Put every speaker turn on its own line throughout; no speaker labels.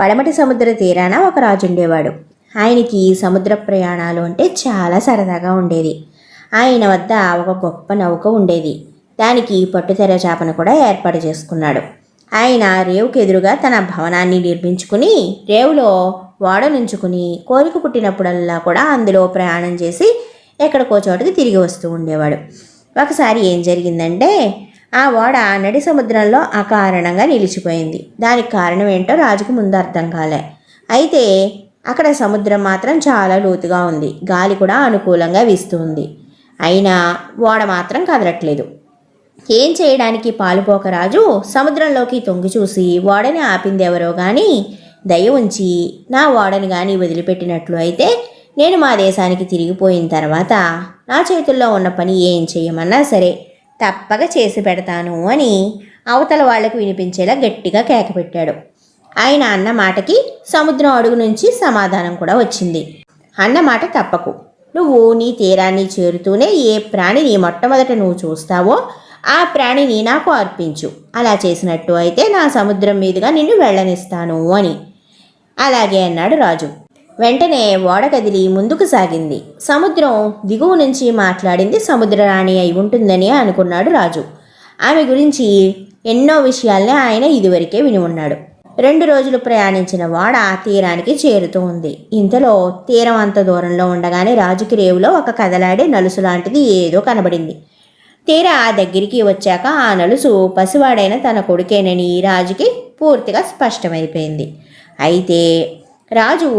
పడమటి సముద్ర తీరాన ఒక రాజు ఉండేవాడు. ఆయనకి సముద్ర ప్రయాణాలు అంటే చాలా సరదాగా ఉండేది. ఆయన వద్ద ఒక గొప్ప నౌక ఉండేది. దానికి పట్టుతెర చేపను కూడా ఏర్పాటు చేసుకున్నాడు. ఆయన రేవుకు ఎదురుగా తన భవనాన్ని నిర్మించుకుని రేవులో వాడనుంచుకుని కోరిక పుట్టినప్పుడల్లా కూడా అందులో ప్రయాణం చేసి ఎక్కడికో చోటుకి తిరిగి వస్తూ ఉండేవాడు. ఒకసారి ఏం జరిగిందంటే ఆ ఓడ నడి సముద్రంలో అకారణంగా నిలిచిపోయింది. దానికి కారణం ఏంటో రాజుకు ముందు అర్థం కాలే. అయితే అక్కడ సముద్రం మాత్రం చాలా లోతుగా ఉంది. గాలి కూడా అనుకూలంగా వీస్తుంది. అయినా ఓడ మాత్రం కదలట్లేదు. ఏం చేయడానికి పాలుపోక రాజు సముద్రంలోకి తొంగి చూసి ఓడని ఆపింది ఎవరో దయ ఉంచి నా ఓడని కానీ వదిలిపెట్టినట్లు అయితే నేను మా దేశానికి తిరిగిపోయిన తర్వాత నా చేతుల్లో ఉన్న పని ఏం చేయమన్నా సరే తప్పక చేసి పెడతాను అని అవతల వాళ్ళకు వినిపించేలా గట్టిగా కేక పెట్టాడు. ఆయన అన్న మాటకి సముద్రం అడుగు నుంచి సమాధానం కూడా వచ్చింది. అన్న మాట తప్పకు. నువ్వు నీ తీరాన్ని చేరుతూనే ఏ ప్రాణిని మొట్టమొదట నువ్వు చూస్తావో ఆ ప్రాణిని నాకు అర్పించు. అలా చేసినట్టు అయితే నా సముద్రం మీదుగా నిన్ను వెళ్ళనిస్తాను అని. అలాగే అన్నాడు రాజు. వెంటనే ఓడ కదిలి ముందుకు సాగింది. సముద్రం దిగువ నుంచి మాట్లాడింది సముద్రరాణి అయి ఉంటుందని అనుకున్నాడు రాజు. ఆమె గురించి ఎన్నో విషయాల్ని ఆయన ఇదివరకే విని ఉన్నాడు. రెండు రోజులు ప్రయాణించిన ఓడ తీరానికి చేరుతూ ఉంది. ఇంతలో తీరం అంత దూరంలో ఉండగానే రాజుకి రేవులో ఒక కదలాడే నలుసు లాంటిది ఏదో కనబడింది. తీరా ఆ దగ్గరికి వచ్చాక ఆ నలుసు పసివాడైన తన కొడుకేనని రాజుకి పూర్తిగా స్పష్టమైపోయింది. అయితే రాజు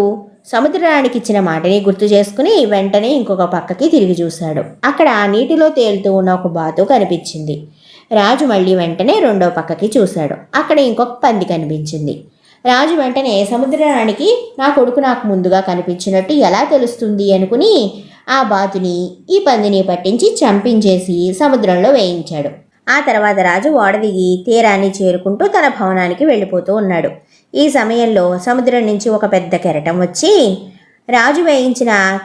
సముద్రానికి ఇచ్చిన మాటని గుర్తు చేసుకుని వెంటనే ఇంకొక పక్కకి తిరిగి చూశాడు. అక్కడ నీటిలో తేలుతూ ఉన్న ఒక బాతు కనిపించింది. రాజు మళ్ళీ వెంటనే రెండో పక్కకి చూశాడు. అక్కడ ఇంకొక పంది కనిపించింది. రాజు వెంటనే సముద్రానికి నా కొడుకు నాకు ముందుగా కనిపించినట్టు ఎలా తెలుస్తుంది? అనుకుని ఆ బాతుని ఈ పందిని పట్టించి చంపించేసి సముద్రంలో వేయించాడు. ఆ తర్వాత రాజు ఓడదిగి తీరాన్ని చేరుకుంటూ తన భవనానికి వెళ్ళిపోతూ ఉన్నాడు. ఈ సమయంలో సముద్రం నుంచి ఒక పెద్ద కెరటం వచ్చి రాజు వేయించిన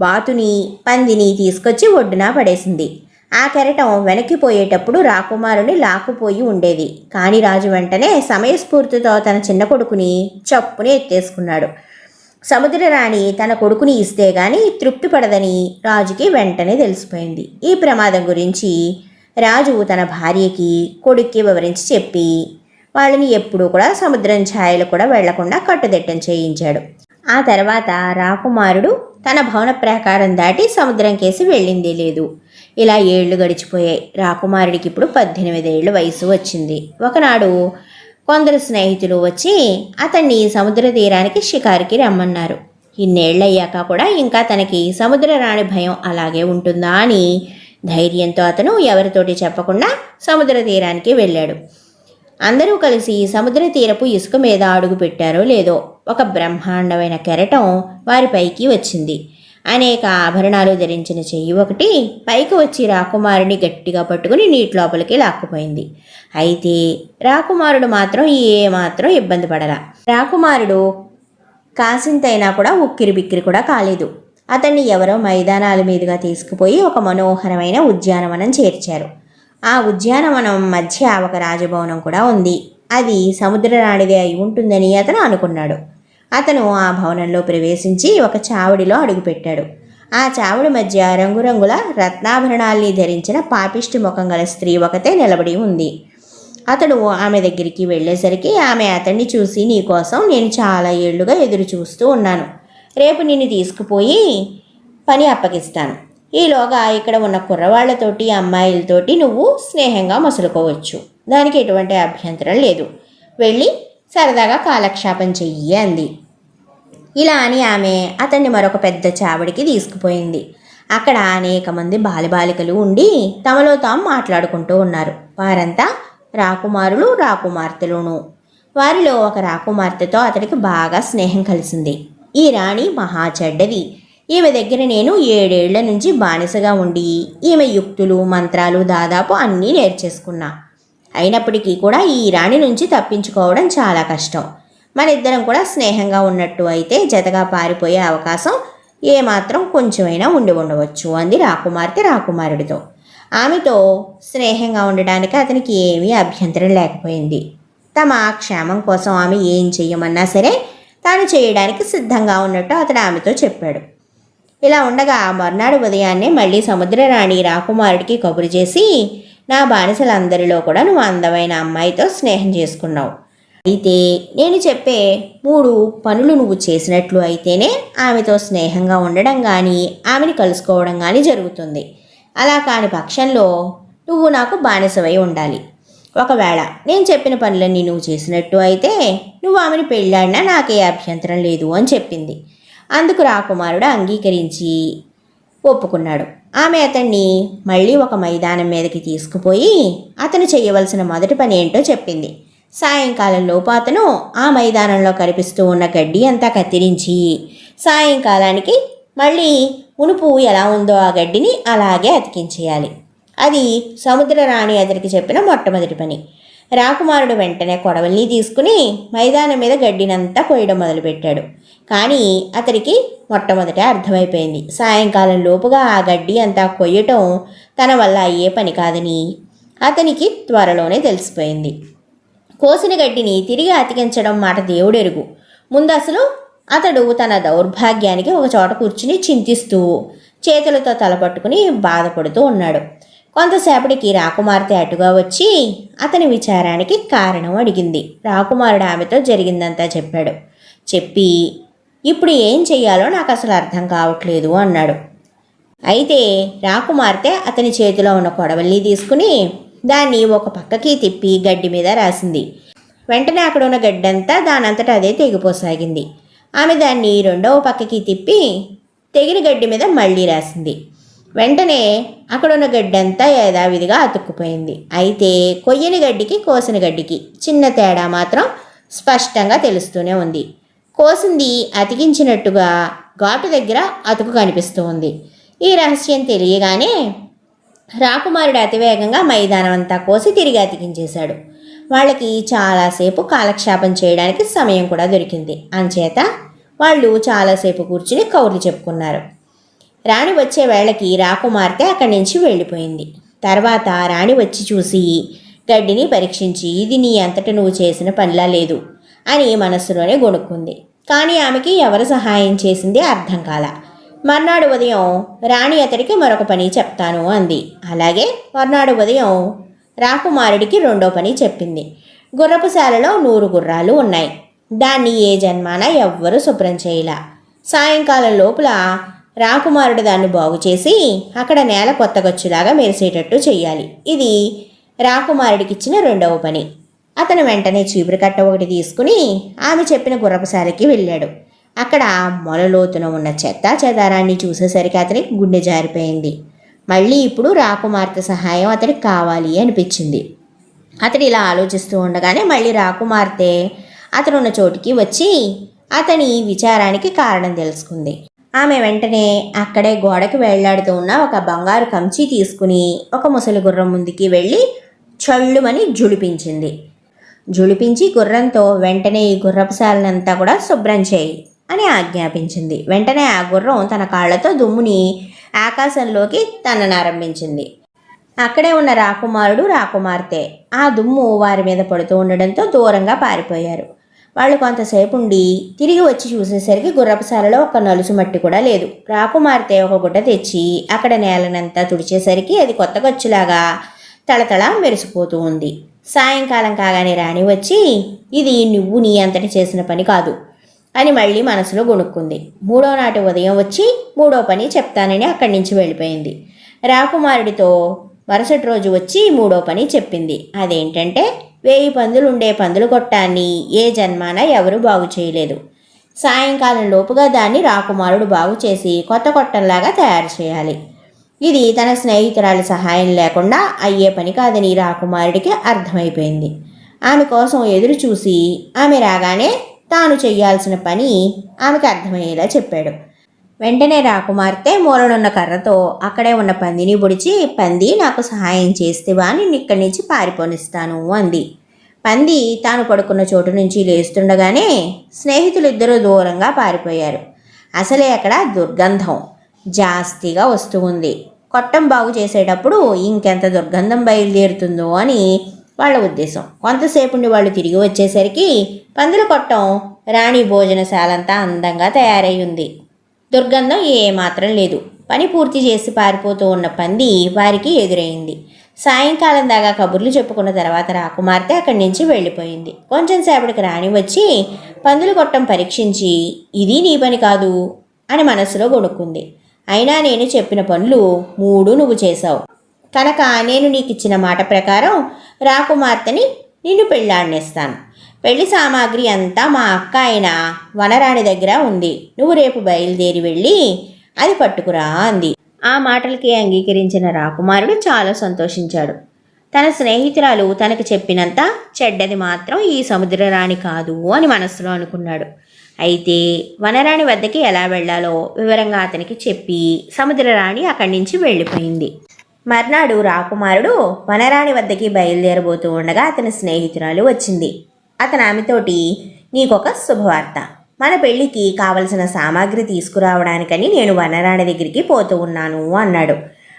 బాతుని పందిని తీసుకొచ్చి ఒడ్డున పడేసింది. ఆ కెరటం వెనక్కిపోయేటప్పుడు రాకుమారుని లాక్కుపోయి ఉండేది. కానీ రాజు వెంటనే సమయస్ఫూర్తితో తన చిన్న కొడుకుని చప్పుని ఎత్తేసుకున్నాడు. సముద్రరాణి తన కొడుకుని ఇస్తే గాని తృప్తి పడదని రాజుకి వెంటనే తెలిసిపోయింది. ఈ ప్రమాదం గురించి రాజు తన భార్యకి కొడుక్కి వివరించి చెప్పి వాళ్ళని ఎప్పుడూ కూడా సముద్రం ఛాయలు కూడా వెళ్ళకుండా కట్టుదిట్టం చేయించాడు. ఆ తర్వాత రాకుమారుడు తన భవన ప్రాకారం దాటి సముద్రం కేసి వెళ్ళిందే లేదు. ఇలా ఏళ్ళు గడిచిపోయాయి. రాకుమారుడికి ఇప్పుడు పద్దెనిమిదేళ్ళు వయసు వచ్చింది. ఒకనాడు కొందరు స్నేహితులు వచ్చి అతన్ని సముద్ర తీరానికి షికారుకి రమ్మన్నారు. ఇన్నేళ్ళయ్యాక కూడా ఇంకా తనకి సముద్ర రాణి భయం అలాగే ఉంటుందా అని ధైర్యంతో అతను ఎవరితోటి చెప్పకుండా సముద్ర తీరానికి వెళ్ళాడు. అందరూ కలిసి సముద్ర తీరపు ఇసుక మీద అడుగు పెట్టారో లేదో ఒక బ్రహ్మాండమైన కెరటం వారిపైకి వచ్చింది. అనేక ఆభరణాలు ధరించిన చెయ్యి ఒకటి పైకి వచ్చి రాకుమారుని గట్టిగా పట్టుకుని నీటి లోపలికి లాక్కుపోయింది. అయితే రాకుమారుడు మాత్రం ఏ మాత్రం ఇబ్బంది పడలా. రాకుమారుడు కాసింతైనా కూడా ఉక్కిరి బిక్కిరి కూడా కాలేదు. అతన్ని ఎవరో మైదానాల మీదుగా తీసుకుపోయి ఒక మనోహరమైన ఉద్యానవనం చేర్చారు. ఆ ఉద్యానవనం మధ్య ఒక రాజభవనం కూడా ఉంది. అది సముద్రరాణిదే అయి ఉంటుందని అతను అనుకున్నాడు. అతను ఆ భవనంలో ప్రవేశించి ఒక చావడిలో అడుగుపెట్టాడు. ఆ చావడి మధ్య రంగురంగుల రత్నాభరణాల్ని ధరించిన పాపిష్టి ముఖం గల స్త్రీ ఒకతే నిలబడి ఉంది. అతడు ఆమె దగ్గరికి వెళ్ళేసరికి ఆమె అతన్ని చూసి నీకోసం నేను చాలా ఏళ్ళుగా ఎదురు చూస్తూ ఉన్నాను. రేపు నిన్ను తీసుకుపోయి పని అప్పగిస్తాను. ఈలోగా ఇక్కడ ఉన్న కుర్రవాళ్ళతోటి అమ్మాయిలతోటి నువ్వు స్నేహంగా మసులుకోవచ్చు. దానికి ఎటువంటి అభ్యంతరం లేదు. వెళ్ళి సరదాగా కాలక్షేపం చెయ్యి అంది. ఇలా అని ఆమె అతన్ని మరొక పెద్ద చావడికి తీసుకుపోయింది. అక్కడ అనేక మంది బాలిబాలికలు ఉండి తమలో తాము మాట్లాడుకుంటూ ఉన్నారు. వారంతా రాకుమారులు రాకుమార్తెలును. వారిలో ఒక రాకుమార్తెతో అతడికి బాగా స్నేహం కలిసింది. ఈ రాణి మహా చెడ్డది. ఈమె దగ్గర నేను ఏడేళ్ళ నుంచి బానిసగా ఉండి ఈమె యుక్తులు మంత్రాలు దాదాపు అన్నీ నేర్చేసుకున్నా. అయినప్పటికీ కూడా ఈ రాణి నుంచి తప్పించుకోవడం చాలా కష్టం. మన ఇద్దరం కూడా స్నేహంగా ఉన్నట్టు అయితే జతగా పారిపోయే అవకాశం ఏమాత్రం కొంచెమైనా ఉండి ఉండవచ్చు అంది రాకుమార్తె రాకుమారుడితో. ఆమెతో స్నేహంగా ఉండడానికి అతనికి ఏమీ అభ్యంతరం లేకపోయింది. తమ క్షేమం కోసం ఆమె ఏం చెయ్యమన్నా సరే తాను చేయడానికి సిద్ధంగా ఉన్నట్టు అతడు ఆమెతో చెప్పాడు. ఇలా ఉండగా మర్నాడు ఉదయాన్నే మళ్ళీ సముద్రరాణి రాకుమారుడికి కబురు చేసి నా బానిసలందరిలో కూడా నువ్వు అందమైన అమ్మాయితో స్నేహం చేసుకున్నావు. అయితే నేను చెప్పే మూడు పనులు నువ్వు చేసినట్లు అయితేనే ఆమెతో స్నేహంగా ఉండడం కానీ ఆమెని కలుసుకోవడం కానీ జరుగుతుంది. అలా కాని పక్షంలో నువ్వు నాకు బానిసవై ఉండాలి. ఒకవేళ నేను చెప్పిన పనులన్నీ నువ్వు చేసినట్టు అయితే నువ్వు ఆమెను పెళ్ళాడినా నాకే అభ్యంతరం లేదు అని చెప్పింది. అందుకు రాకుమారుడు అంగీకరించి ఒప్పుకున్నాడు. ఆమె అతన్ని మళ్ళీ ఒక మైదానం మీదకి తీసుకుపోయి అతను చేయవలసిన మొదటి పని ఏంటో చెప్పింది. సాయంకాలంలోపు అతను ఆ మైదానంలో కనిపిస్తూ ఉన్న గడ్డి అంతా కత్తిరించి సాయంకాలానికి మళ్ళీ ఉనుపు ఎలా ఉందో ఆ గడ్డిని అలాగే అతికించేయాలి. అది సముద్ర రాణి అతనికి చెప్పిన మొట్టమొదటి పని. రాకుమారుడు వెంటనే కొడవల్ని తీసుకుని మైదానం మీద గడ్డినంతా కొయ్యడం మొదలుపెట్టాడు. కానీ అతనికి మొట్టమొదట అర్థమైపోయింది. సాయంకాలం లోపుగా ఆ గడ్డి అంతా కొయ్యటం తన వల్ల అయ్యే పని కాదని అతనికి త్వరలోనే తెలిసిపోయింది. కోసిన గడ్డిని తిరిగి అతికించడం మాట దేవుడెరుగు. ముందు అసలు అతడు తన దౌర్భాగ్యానికి ఒక చోట కూర్చుని చింతిస్తూ చేతులతో తలపట్టుకుని బాధపడుతూ ఉన్నాడు. కొంతసేపటికి రాకుమార్తె అటుగా వచ్చి అతని విచారానికి కారణం అడిగింది. రాకుమారుడు ఆమెతో జరిగిందంతా చెప్పాడు. చెప్పి ఇప్పుడు ఏం చెయ్యాలో నాకు అసలు అర్థం కావట్లేదు అన్నాడు. అయితే రాకుమార్తె అతని చేతిలో ఉన్న కొడవల్ని తీసుకుని దాన్ని ఒక పక్కకి తిప్పి గడ్డి మీద రాసింది. వెంటనే అక్కడ ఉన్న గడ్డంతా దానంతట అదే తెగిపోసాగింది. ఆమె దాన్ని రెండవ పక్కకి తిప్పి తెగిన గడ్డి మీద మళ్ళీ రాసింది. వెంటనే అక్కడున్న గడ్డంతా యథావిధిగా అతుక్కుపోయింది. అయితే కొయ్యని గడ్డికి కోసిన గడ్డికి చిన్న తేడా మాత్రం స్పష్టంగా తెలుస్తూనే ఉంది. కోసింది అతికించినట్టుగా ఘాటు దగ్గర అతుకు కనిపిస్తూ ఉంది. ఈ రహస్యం తెలియగానే రాకుమారుడు అతివేగంగా మైదానం అంతా కోసి తిరిగి అతికించేశాడు. వాళ్ళకి చాలాసేపు కాలక్షేపం చేయడానికి సమయం కూడా దొరికింది. అంచేత వాళ్ళు చాలాసేపు కూర్చుని కౌర్లు చెప్పుకున్నారు. రాణి వచ్చే వేళకి రాకుమార్తె అక్కడి నుంచి వెళ్ళిపోయింది. తర్వాత రాణి వచ్చి చూసి గడ్డిని పరీక్షించి ఇది నీ అంతట నువ్వు చేసిన పనిలా లేదు అని మనస్సులోనే గొణుక్కుంది. కానీ ఆమెకి ఎవరు సహాయం చేసింది అర్థం కాల. మర్నాడు ఉదయం రాణి అతడికి మరొక పని చెప్తాను అంది. అలాగే మర్నాడు ఉదయం రాకుమారుడికి రెండో పని చెప్పింది. గుర్రపుశాలలో నూరు గుర్రాలు ఉన్నాయి. దాన్ని ఏ జన్మాన ఎవ్వరూ శుభ్రం చేయలా. సాయంకాలం లోపల రాకుమారుడు దాన్ని బాగు చేసి అక్కడ నేల కొత్తగొచ్చులాగా మెరిసేటట్టు చేయాలి ఇది రాకుమారుడికిచ్చిన రెండవ పని. అతను వెంటనే చీపురు కట్ట ఒకటి తీసుకుని ఆమె చెప్పిన గుర్రపశాలకి వెళ్ళాడు. అక్కడ మొలలోతున ఉన్న చెత్త చెదారాన్ని చూసేసరికి అతనికి గుండె జారిపోయింది. మళ్ళీ ఇప్పుడు రాకుమార్తె సహాయం అతనికి కావాలి అనిపించింది. అతడు ఇలా ఆలోచిస్తూ ఉండగానే మళ్ళీ రాకుమార్తె అతనున్న చోటికి వచ్చి అతని విచారానికి కారణం తెలుసుకుంది. ఆమె వెంటనే అక్కడే గోడకి వేళ్ళాడుతూ ఉన్న ఒక బంగారు కంచి తీసుకుని ఒక ముసలి గుర్రం ముందుకి వెళ్ళి చల్లుమని జుడిపించింది. జుడిపించి గుర్రంతో వెంటనే ఈ గుర్రపుశాలనంతా కూడా శుభ్రం చేయి అని ఆజ్ఞాపించింది. వెంటనే ఆ గుర్రం తన కాళ్ళతో దుమ్ముని ఆకాశంలోకి తన్ననారంభించింది అక్కడే ఉన్న రాకుమారుడు రాకుమార్తె ఆ దుమ్ము వారి మీద పడుతూ ఉండడంతో దూరంగా పారిపోయారు. వాళ్ళు కొంతసేపు ఉండి తిరిగి వచ్చి చూసేసరికి గుర్రపశాలలో ఒక నలుసు మట్టి కూడా లేదు. రాకుమార్తె ఒక గుడ్డ తెచ్చి అక్కడ నేలనంతా తుడిచేసరికి అది కొత్త గచ్చులాగా తళతళ మెరిసిపోతూ ఉంది. సాయంకాలం కాగానే రాణి వచ్చి ఇది నువ్వు నీ అంతటి చేసిన పని కాదు అని మళ్ళీ మనసులో గొణుక్కుంది. మూడో నాటి ఉదయం వచ్చి మూడో పని చెప్తానని అక్కడి నుంచి వెళ్ళిపోయింది. రాకుమారుడితో మరుసటి రోజు వచ్చి మూడో పని చెప్పింది. అదేంటంటే వేయి పందులు ఉండే పందులు కొట్టాన్ని. ఏ జన్మాన ఎవరు బాగు చేయలేదు. సాయంకాలం లోపుగా దాన్ని రాకుమారుడు బాగు చేసి కొత్త కొట్టంలాగా తయారు చేయాలి. ఇది తన స్నేహితురాలి సహాయం లేకుండా అయ్యే పని కాదని రాకుమారుడికి అర్థమైపోయింది. ఆమె కోసం ఎదురు చూసి ఆమె రాగానే తాను చేయాల్సిన పని ఆమెకు అర్థమయ్యేలా చెప్పాడు. వెంటనే రాకుమార్తె మూలనున్న కర్రతో అక్కడే ఉన్న పందిని పొడిచి పంది నాకు సహాయం చేస్తేవా నేను ఇక్కడి నుంచి పారిపోనిస్తాను అంది. పంది తాను పడుకున్న చోటు నుంచి లేస్తుండగానే స్నేహితులిద్దరూ దూరంగా పారిపోయారు. అసలే అక్కడ దుర్గంధం జాస్తిగా వస్తూ ఉంది. కొట్టం బాగు చేసేటప్పుడు ఇంకెంత దుర్గంధం బయలుదేరుతుందో అని వాళ్ళ ఉద్దేశం. కొంతసేపుండి వాళ్ళు తిరిగి వచ్చేసరికి పందుల కొట్టం రాణి భోజనశాలంతా అందంగా తయారై ఉంది. దుర్గంధం ఏమాత్రం లేదు. పని పూర్తి చేసి పారిపోతూ ఉన్న పంది వారికి ఎదురైంది. సాయంకాలం దాకా కబుర్లు చెప్పుకున్న తర్వాత రాకుమార్తె అక్కడి నుంచి వెళ్ళిపోయింది. కొంచెం సేపటికి రాణి వచ్చి పందులు కొట్టం పరీక్షించి ఇది నీ పని కాదు అని మనసులో గొనుక్కుంది అయినా నేను చెప్పిన పనులు మూడు నువ్వు చేశావు. కనుక నేను నీకు ఇచ్చిన మాట ప్రకారం రాకుమార్తెని నిన్ను పెళ్ళాడినేస్తాను పెళ్ళి సామాగ్రి అంతా మా అక్క అయిన వనరాణి దగ్గర ఉంది. నువ్వు రేపు బయలుదేరి వెళ్ళి అది పట్టుకురా అంది. ఆ మాటలకి అంగీకరించిన రాకుమారుడు చాలా సంతోషించాడు. తన స్నేహితురాలు తనకు చెప్పినంత చెడ్డది మాత్రం ఈ సముద్రరాణి కాదు అని మనస్సులో అనుకున్నాడు. అయితే వనరాణి వద్దకి ఎలా వెళ్ళాలో వివరంగా అతనికి చెప్పి సముద్రరాణి అక్కడి నుంచి వెళ్ళిపోయింది. మర్నాడు రాకుమారుడు వనరాణి వద్దకి బయలుదేరబోతూ ఉండగా అతని స్నేహితురాలు వచ్చింది. అతను ఆమెతోటి నీకొక శుభవార్త. మన పెళ్ళికి కావలసిన సామాగ్రి తీసుకురావడానికని నేను వనరాణి దగ్గరికి పోతూ ఉన్నాను అన్నాడు.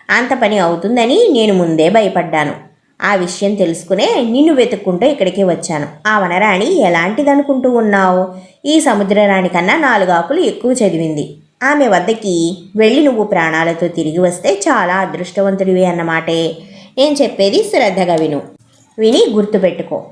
అంత పని అవుతుందని నేను ముందే భయపడ్డాను. ఆ విషయం తెలుసుకునే నిన్ను వెతుక్కుంటూ ఇక్కడికి వచ్చాను. ఆ వనరాణి ఎలాంటిదనుకుంటూ ఉన్నావు? ఈ సముద్రరాణి కన్నా నాలుగు ఆకులు ఎక్కువ చదివింది. ఆమె వద్దకి వెళ్ళి నువ్వు ప్రాణాలతో తిరిగి వస్తే చాలా అదృష్టవంతుడివి అన్నమాటే. నేను చెప్పేది శ్రద్ధగా విను. విని గుర్తుపెట్టుకో.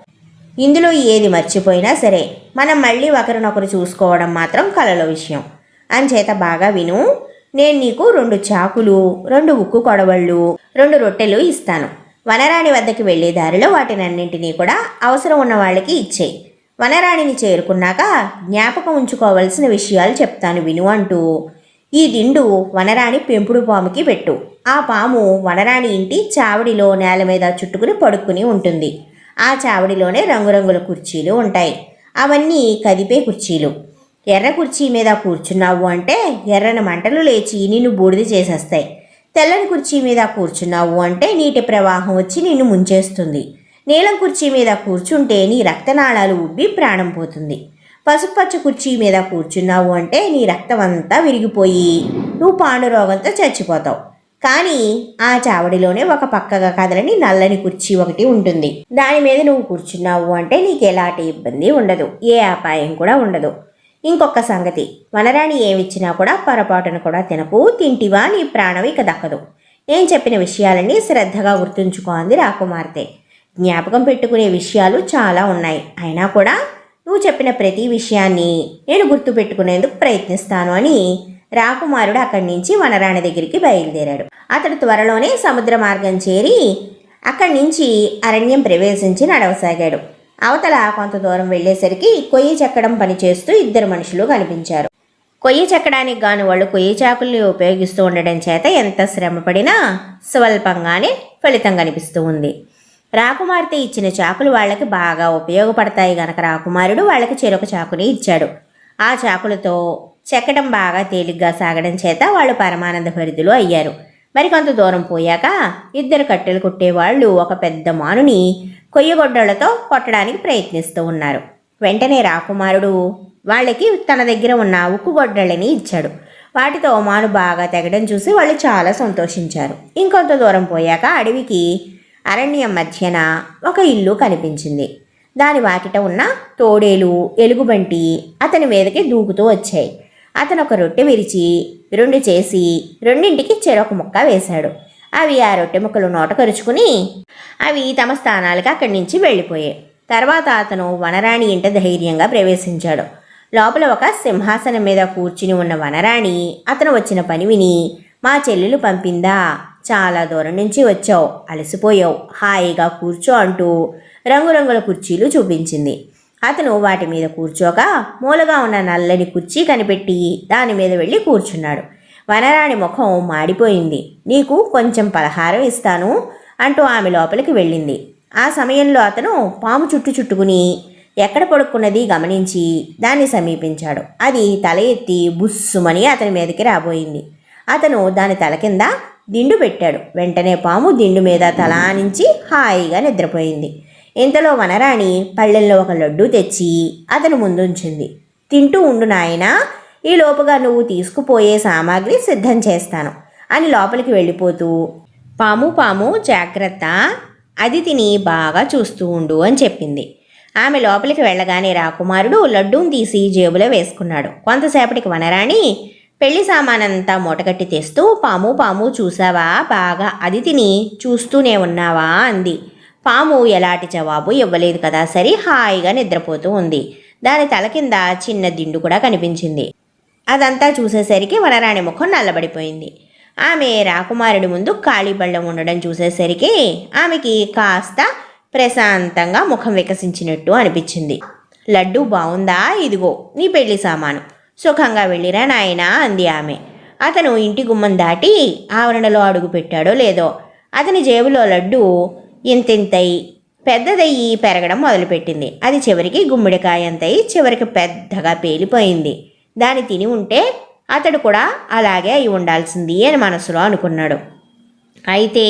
ఇందులో ఏది మర్చిపోయినా సరే మనం మళ్ళీ ఒకరినొకరు చూసుకోవడం మాత్రం కలలో విషయం. అంచేత బాగా విను నేను నీకు రెండు చాకులు రెండు ఉక్కు కొడవళ్ళు రెండు రొట్టెలు ఇస్తాను. వనరాణి వద్దకి వెళ్ళే దారిలో వాటినన్నింటినీ కూడా అవసరం ఉన్న వాళ్ళకి ఇచ్చేయి వనరాణిని చేరుకున్నాక జ్ఞాపకం ఉంచుకోవలసిన విషయాలు చెప్తాను విను అంటూ ఈ దిండు వనరాణి పెంపుడు పాముకి పెట్టు. ఆ పాము వనరాణి ఇంటి చావడిలో నేల మీద చుట్టుకుని పడుక్కుని ఉంటుంది. ఆ చావడిలోనే రంగురంగుల కుర్చీలు ఉంటాయి. అవన్నీ కదిపే కుర్చీలు. ఎర్ర కుర్చీ మీద కూర్చున్నావు అంటే ఎర్రని మంటలు లేచి నిన్ను బూడిద చేసేస్తాయి. తెల్లని కుర్చీ మీద కూర్చున్నావు అంటే నీటి ప్రవాహం వచ్చి నిన్ను ముంచేస్తుంది. నీలం కుర్చీ మీద కూర్చుంటే నీ రక్తనాళాలు ఉబ్బి ప్రాణం పోతుంది. పసుపచ్చ కుర్చీ మీద కూర్చున్నావు అంటే నీ రక్తం అంతా విరిగిపోయి నువ్వు పాండురోగంతో చచ్చిపోతావు. కానీ ఆ చావడిలోనే ఒక పక్కగా కదలని నల్లని కుర్చీ ఒకటి ఉంటుంది. దాని మీద నువ్వు కూర్చున్నావు అంటే నీకు ఎలాంటి ఇబ్బంది ఉండదు. ఏ అపాయం కూడా ఉండదు. ఇంకొక సంగతి వనరాణి ఏమిచ్చినా కూడా పొరపాటును కూడా తినకు తింటివా నీ ప్రాణం ఇక దక్కదు. నేను చెప్పిన విషయాలన్నీ శ్రద్ధగా గుర్తుంచుకో అంది రాకుమార్తె. జ్ఞాపకం పెట్టుకునే విషయాలు చాలా ఉన్నాయి. అయినా కూడా నువ్వు చెప్పిన ప్రతి విషయాన్ని నేను గుర్తుపెట్టుకునేందుకు ప్రయత్నిస్తాను అని రాకుమారుడు అక్కడి నుంచి వనరాణి దగ్గరికి బయలుదేరాడు. అతడు త్వరలోనే సముద్ర మార్గం చేరి అక్కడి నుంచి అరణ్యం ప్రవేశించి నడవసాగాడు. అవతల కొంత దూరం వెళ్ళేసరికి కొయ్యి చెక్కడం పని చేస్తూ ఇద్దరు మనుషులు కనిపించారు. కొయ్యి చెక్కడానికి గాను వాళ్ళు కొయ్యి చాకుల్ని ఉపయోగిస్తూ ఉండడం చేత ఎంత శ్రమ పడినా స్వల్పంగానే ఫలితం కనిపిస్తూ ఉంది. రాకుమార్తె ఇచ్చిన చాకులు వాళ్ళకి బాగా ఉపయోగపడతాయి గనక రాకుమారుడు వాళ్ళకి చెరొక చాకుని ఇచ్చాడు. ఆ చాకులతో చెక్కడం బాగా తేలిగ్గా సాగడం చేత వాళ్ళు పరమానంద భరితులు అయ్యారు. మరికొంత దూరం పోయాక ఇద్దరు కట్టెలు కొట్టేవాళ్ళు ఒక పెద్ద మానుని కొయ్యగొడ్డలతో కొట్టడానికి ప్రయత్నిస్తూ ఉన్నారు. వెంటనే రాకుమారుడు వాళ్ళకి తన దగ్గర ఉన్న ఉక్కు గొడ్డళ్ళని ఇచ్చాడు. వాటితో మాను బాగా తెగడం చూసి వాళ్ళు చాలా సంతోషించారు. ఇంకొంత దూరం పోయాక అడవికి అరణ్యం మధ్యన ఒక ఇల్లు కనిపించింది. దాని వాకిట ఉన్న తోడేలు ఎలుగుబంటి అతని మీదకి దూకుతూ వచ్చాయి. అతను ఒక రొట్టె విరిచి రెండు చేసి రెండింటికి చెరొక ముక్క వేశాడు. అవి ఆ రొట్టె ముక్కలు నోట కరుచుకుని అవి తమ స్థానాలకు అక్కడి నుంచి వెళ్ళిపోయాయి. తర్వాత అతను వనరాణి ఇంట ధైర్యంగా ప్రవేశించాడు. లోపల ఒక సింహాసనం మీద కూర్చుని ఉన్న వనరాణి అతను వచ్చిన పని విని మా చెల్లెలు పంపిందా? చాలా దూరం నుంచి వచ్చావు అలసిపోయావు హాయిగా కూర్చో అంటూ రంగురంగుల కుర్చీలు చూపించింది. అతను వాటి మీద కూర్చోక మూలగా ఉన్న నల్లని కుర్చీ కనిపెట్టి దాని మీద వెళ్ళి కూర్చున్నాడు. వనరాణి ముఖం మాడిపోయింది. నీకు కొంచెం పలహారం ఇస్తాను అంటూ ఆమె లోపలికి వెళ్ళింది. ఆ సమయంలో అతను పాము చుట్టు చుట్టుకుని ఎక్కడ పడుకున్నది గమనించి దాన్ని సమీపించాడు. అది తల ఎత్తి బుస్సుమని అతని మీదకి రాబోయింది. అతను దాని తల కింద దిండు పెట్టాడు. వెంటనే పాము దిండు మీద తలానించి హాయిగా నిద్రపోయింది. ఇంతలో వనరాణి పళ్ళెల్లో ఒక లడ్డు తెచ్చి అతను ముందుంచింది. తింటూ ఉండు నాయనా ఈ లోపుగా నువ్వు తీసుకుపోయే సామాగ్రి సిద్ధం చేస్తాను అని లోపలికి వెళ్ళిపోతూ పాము పాము జాగ్రత్త అదితిని బాగా చూస్తూ ఉండు అని చెప్పింది. ఆమె లోపలికి వెళ్ళగానే రాకుమారుడు లడ్డూని తీసి జేబులో వేసుకున్నాడు. కొంతసేపటికి వనరాణి పెళ్ళి సామానంతా మూటగట్టి తెస్తూ పాము పాము చూసావా? బాగా అదితిని చూస్తూనే ఉన్నావా? అంది. పాము ఎలాంటి జవాబు ఇవ్వలేదు కదా. సరే హాయిగా నిద్రపోతూ ఉంది. దాని తల కింద చిన్న దిండు కూడా కనిపించింది. అదంతా చూసేసరికి వనరాణి ముఖం నల్లబడిపోయింది. ఆమె రాకుమారుడి ముందు ఖాళీ బళ్ళం ఉండడం చూసేసరికి ఆమెకి కాస్త ప్రశాంతంగా ముఖం వికసించినట్టు అనిపించింది. లడ్డు బాగుందా ఇదిగో నీ పెళ్ళి సామాను. సుఖంగా వెళ్ళిరా నాయనా అంది ఆమె. అతను ఇంటి గుమ్మం దాటి ఆవరణలో అడుగు పెట్టాడో లేదో. అతని జేబులో లడ్డు ఇంతింతయి పెద్దదయ్యి పెరగడం మొదలుపెట్టింది. అది చివరికి గుమ్మిడికాయ అంతయి చివరికి పెద్దగా పేలిపోయింది. దాన్ని తిని ఉంటే అతడు కూడా అలాగే అయి ఉండాల్సింది అని మనసులో అనుకున్నాడు. అయితే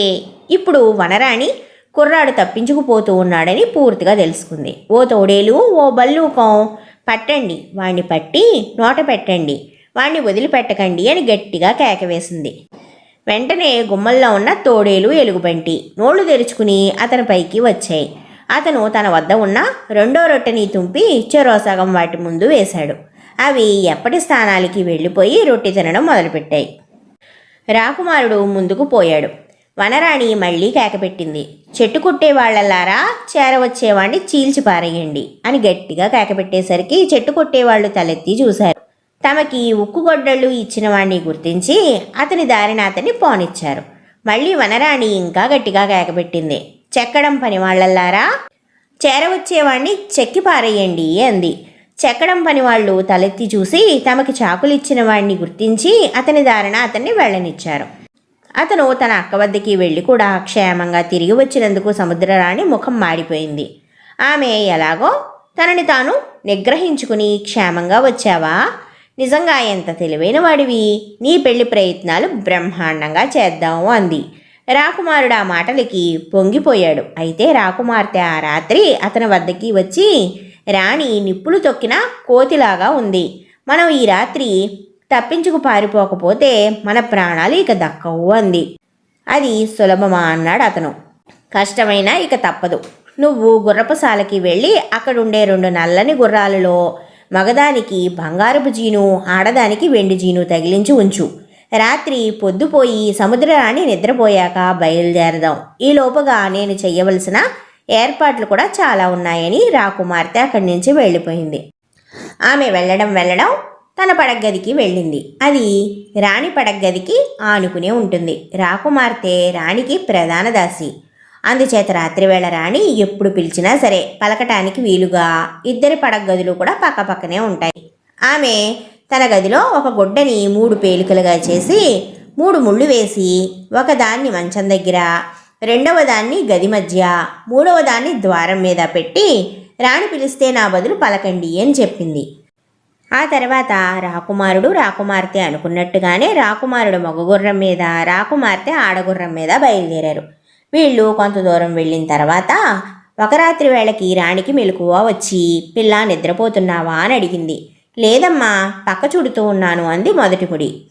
ఇప్పుడు వనరాణి కుర్రాడు తప్పించుకుపోతూ ఉన్నాడని పూర్తిగా తెలుసుకుంది. ఓ తోడేలు ఓ బల్లూకం పట్టండి. వాణ్ణి పట్టి నోట పెట్టండి. వాణ్ణి వదిలిపెట్టకండి అని గట్టిగా కేకవేసింది వెంటనే గుమ్మల్లో ఉన్న తోడేలు ఎలుగుబంటి నోళ్ళు తెరుచుకుని అతని పైకి వచ్చాయి. అతను తన వద్ద ఉన్న రెండో రొట్టెని తుంపి చెరోసగం వాటి ముందు వేశాడు. అవి ఎప్పటి స్థానాలకి వెళ్ళిపోయి రొట్టె తినడం మొదలుపెట్టాయి. రాకుమారుడు ముందుకు పోయాడు. వనరాణి మళ్ళీ కేకపెట్టింది చెట్టు కుట్టే వాళ్ళలారా? చేరవచ్చేవాణ్ణి చీల్చి పారేయండి అని గట్టిగా కేకపెట్టేసరికి చెట్టు కొట్టేవాళ్ళు తలెత్తి చూశారు. తమకి ఉక్కుగొడ్డళ్ళు ఇచ్చిన వాణ్ణి గుర్తించి అతని దారిన అతన్ని పోనిచ్చారు. మళ్ళీ వనరాణి ఇంకా గట్టిగా కేకబెట్టింది. చెక్కడం పని వాళ్ళల్లారా? చేరవచ్చేవాణ్ణి చెక్కి పారేయండి అంది. చెక్కడం పని వాళ్ళు తలెత్తి చూసి తమకి చాకులిచ్చిన వాడిని గుర్తించి అతని దారిన అతన్ని వెళ్ళనిచ్చారు. అతను తన అక్క వద్దకి వెళ్ళి కూడా క్షేమంగా తిరిగి వచ్చినందుకు సముద్రరాణి ముఖం మాడిపోయింది. ఆమె ఎలాగో? తనని తాను నిగ్రహించుకుని క్షేమంగా వచ్చావా? నిజంగా ఎంత తెలివైన వాడివి? నీ పెళ్ళి ప్రయత్నాలు బ్రహ్మాండంగా చేద్దాము అంది. రాకుమారుడు ఆ మాటలకి పొంగిపోయాడు. అయితే రాకుమార్తె ఆ రాత్రి అతని వద్దకి వచ్చి రాణి నిప్పులు తొక్కిన కోతిలాగా ఉంది. మనం ఈ రాత్రి తప్పించుకు పారిపోకపోతే మన ప్రాణాలు ఇక దక్కవు అంది. అది సులభమా అన్నాడు అతను. కష్టమైనా ఇక తప్పదు. నువ్వు గుర్రపుశాలకి వెళ్ళి అక్కడుండే రెండు నల్లని గుర్రాలలో మగదానికి బంగారపు జీను ఆడదానికి వెండి జీను తగిలించి ఉంచు. రాత్రి పొద్దుపోయి సముద్రరాణి నిద్రపోయాక బయలుదేరదాం. ఈ లోపుగా నేను చెయ్యవలసిన ఏర్పాట్లు కూడా చాలా ఉన్నాయని రాకుమార్తె అక్కడి నుంచి వెళ్ళిపోయింది. ఆమె వెళ్ళడం వెళ్ళడం తన పడగదికి వెళ్ళింది. అది రాణి పడగదికి ఆనుకునే ఉంటుంది. రాకుమార్తె రాణికి ప్రధాన దాసి. అందుచేత రాత్రివేళ రాణి ఎప్పుడు పిలిచినా సరే పలకటానికి వీలుగా ఇద్దరి పడగ్గదులు కూడా పక్కపక్కనే ఉంటాయి. ఆమె తన గదిలో ఒక గుడ్డని మూడు పేలికలుగా చేసి మూడు ముళ్ళు వేసి ఒకదాన్ని మంచం దగ్గర రెండవ దాన్ని గది మధ్య మూడవ దాన్ని ద్వారం మీద పెట్టి రాణి పిలిస్తే నా బదులు పలకండి అని చెప్పింది. ఆ తర్వాత రాకుమారుడు రాకుమార్తె అనుకున్నట్టుగానే రాకుమారుడు మగగుర్రం మీద రాకుమార్తె ఆడగుర్రం మీద బయలుదేరారు. వీళ్ళు కొంత దూరం వెళ్ళిన తర్వాత ఒక రాత్రి వేళకి రాణికి మెలకువ వచ్చి పిల్ల నిద్రపోతున్నావా? అని అడిగింది. లేదమ్మా పక్క చూడుతూ ఉన్నాను అంది మొదటి ముడి.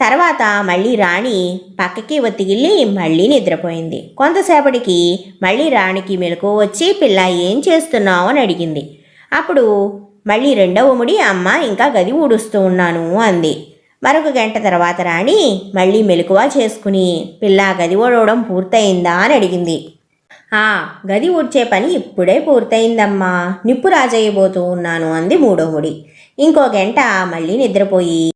తర్వాత మళ్ళీ రాణి పక్కకి ఒత్తిగిల్లి మళ్ళీ నిద్రపోయింది. కొంతసేపటికి మళ్ళీ రాణికి మెలకు వచ్చి పిల్ల ఏం చేస్తున్నావు? అని అడిగింది. అప్పుడు మళ్ళీ రెండవ ముడి అమ్మ ఇంకా గది ఊడుస్తూ ఉన్నాను అంది. మరొక గంట తర్వాత రాణి మళ్ళీ మెలకువ చేసుకుని పిల్ల గది ఓడవడం పూర్తయిందా? అని అడిగింది. ఆ గది ఊడ్చే పని ఇప్పుడే పూర్తయిందమ్మా. నిప్పు రాజయ్యబోతూ ఉన్నాను అంది మూడో ముడి. ఇంకో గంట మళ్ళీ నిద్రపోయి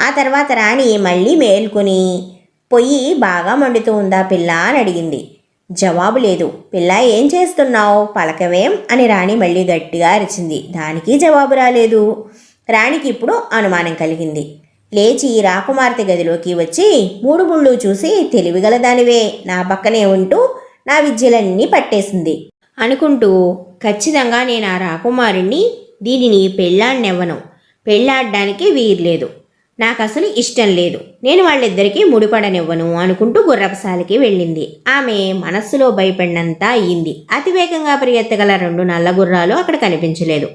ఆ తర్వాత రాణి మళ్ళీ మేల్కొని పొయ్యి బాగా మండుతూ ఉందా పిల్ల? అని అడిగింది. జవాబు లేదు. పిల్ల ఏం చేస్తున్నావు? పలకవేం? అని రాణి మళ్ళీ గట్టిగా అరిచింది. దానికి జవాబు రాలేదు. రాణికి ఇప్పుడు అనుమానం కలిగింది. లేచి రాకుమార్తె గదిలోకి వచ్చి మూడు ముళ్ళు చూసి తెలివిగల దానివే నా పక్కనే ఉంటూ నా విద్యలన్నీ పట్టేసింది. అనుకుంటూ ఖచ్చితంగా నేను ఆ రాకుమారుణ్ణి దీనిని పెళ్ళాడినెవ్వను. పెళ్ళాడడానికి వీర్లేదు. నాకు అసలు ఇష్టం లేదు. నేను వాళ్ళిద్దరికీ ముడిపడనివ్వను అనుకుంటూ గుర్రపసాలకి వెళ్ళింది. ఆమె మనస్సులో భయపడినంత అయ్యింది. అతివేగంగా పరిగెత్తగల రెండు నల్ల గుర్రాలు అక్కడ కనిపించలేదు.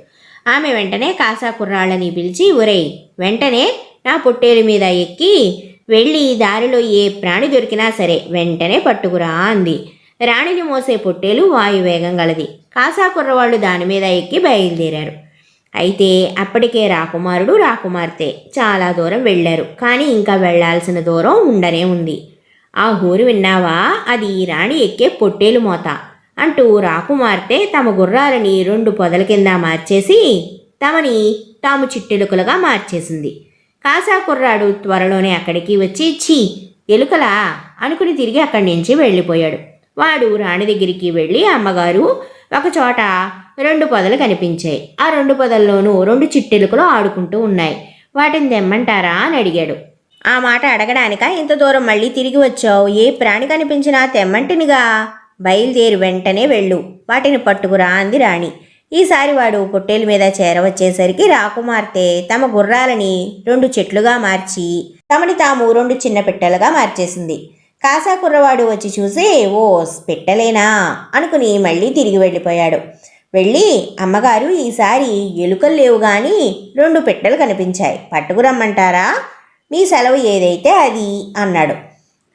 ఆమె వెంటనే కాసా కుర్రాళ్ళని పిలిచి ఒరేయ్ వెంటనే నా పొట్టేలు మీద ఎక్కి వెళ్ళి దారిలో ఏ ప్రాణి దొరికినా సరే వెంటనే పట్టుకురా అంది. రాణిని మోసే పొట్టేలు వాయువేగం గలది. కాసా కుర్రవాళ్ళు దాని మీద ఎక్కి బయలుదేరారు. అయితే అప్పటికే రాకుమారుడు రాకుమార్తె చాలా దూరం వెళ్ళారు. కానీ ఇంకా వెళ్ళాల్సిన దూరం ఉండనే ఉంది. ఆ ఊరు విన్నావా? అది రాణి ఎక్కే పొట్టేలు మోత అంటూ రాకుమార్తె తమ గుర్రాలని రెండు పొదల కింద మార్చేసి తమని తాము చిట్టెలుకలుగా మార్చేసింది. కాసా కుర్రాడు త్వరలోనే అక్కడికి వచ్చి ఛీ ఎలుకలా అనుకుని తిరిగి అక్కడి నుంచి వెళ్ళిపోయాడు. వాడు రాణి దగ్గరికి వెళ్ళి అమ్మగారు ఒకచోట రెండు పొదలు కనిపించాయి. ఆ రెండు పొదల్లోనూ రెండు చిట్టెలుకలు ఆడుకుంటూ ఉన్నాయి. వాటిని తెమ్మంటారా అని అడిగాడు. ఆ మాట అడగడానిక? ఇంత దూరం మళ్ళీ తిరిగి వచ్చావు. ఏ ప్రాణి కనిపించినా తెమ్మంటినిగా. బయలుదేరి వెంటనే వెళ్ళు. వాటిని పట్టుకురా అంది రాణి. ఈసారి వాడు పొట్టేలు మీద చేరవచ్చేసరికి రాకుమార్తె తమ గుర్రాలని రెండు చెట్లుగా మార్చి తమని తాము రెండు చిన్న పెట్టెలుగా మార్చేసింది. కాసా కుర్రవాడు వచ్చి చూసి ఓ పెట్టలేనా? అనుకుని మళ్ళీ తిరిగి వెళ్ళిపోయాడు. వెళ్ళి అమ్మగారు ఈసారి ఎలుకలు లేవు కానీ రెండు పెట్టెలు కనిపించాయి. పట్టుకురమ్మంటారా మీ సెలవు ఏదైతే అది అన్నాడు.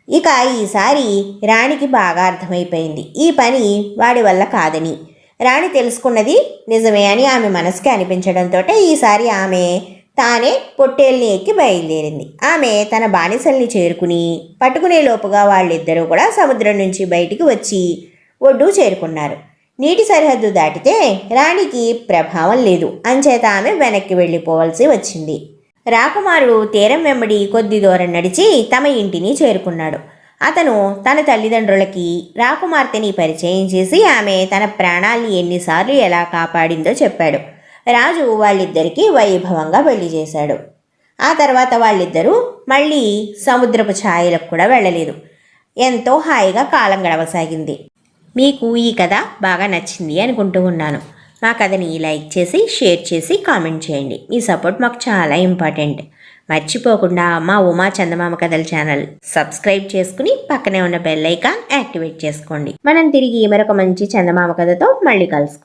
ఇక ఈసారి రాణికి బాగా అర్థమైపోయింది. ఈ పని వాడి వల్ల కాదని. రాణి తెలుసుకున్నది నిజమే అని ఆమె మనసుకి అనిపించడంతో ఈసారి ఆమె తానే పొట్టేల్ని ఎక్కి బయలుదేరింది. ఆమె తన బానిసల్ని చేరుకుని పట్టుకునే లోపుగా వాళ్ళిద్దరూ కూడా సముద్రం నుంచి బయటికి వచ్చి ఒడ్డు చేరుకున్నారు. నీటి సరిహద్దు దాటితే రాణికి ప్రభావం లేదు. అంచేత ఆమె వెనక్కి వెళ్ళిపోవాల్సి వచ్చింది. రాకుమారుడు తీరం వెంబడి కొద్ది దూరం నడిచి తమ ఇంటిని చేరుకున్నాడు. అతను తన తల్లిదండ్రులకి రాకుమార్తెని పరిచయం చేసి ఆమె తన ప్రాణాల్ని ఎన్నిసార్లు ఎలా కాపాడిందో చెప్పాడు. రాజు వాళ్ళిద్దరికీ వైభవంగా పెళ్ళి చేశాడు. ఆ తర్వాత వాళ్ళిద్దరూ మళ్ళీ సముద్రపు ఛాయలకు కూడా వెళ్ళలేదు. ఎంతో హాయిగా కాలం గడవసాగింది. మీకు ఈ కథ బాగా నచ్చింది అనుకుంటూ ఉన్నాను. మా కథని లైక్ చేసి షేర్ చేసి కామెంట్ చేయండి. మీ సపోర్ట్ మాకు చాలా ఇంపార్టెంట్. మర్చిపోకుండా మా ఉమా చందమామ కథల ఛానల్ సబ్స్క్రైబ్ చేసుకుని పక్కనే ఉన్న బెల్ ఐకాన్ యాక్టివేట్ చేసుకోండి. మనం తిరిగి మరొక మంచి చందమామ కథతో మళ్ళీ కలుసుకుందాం.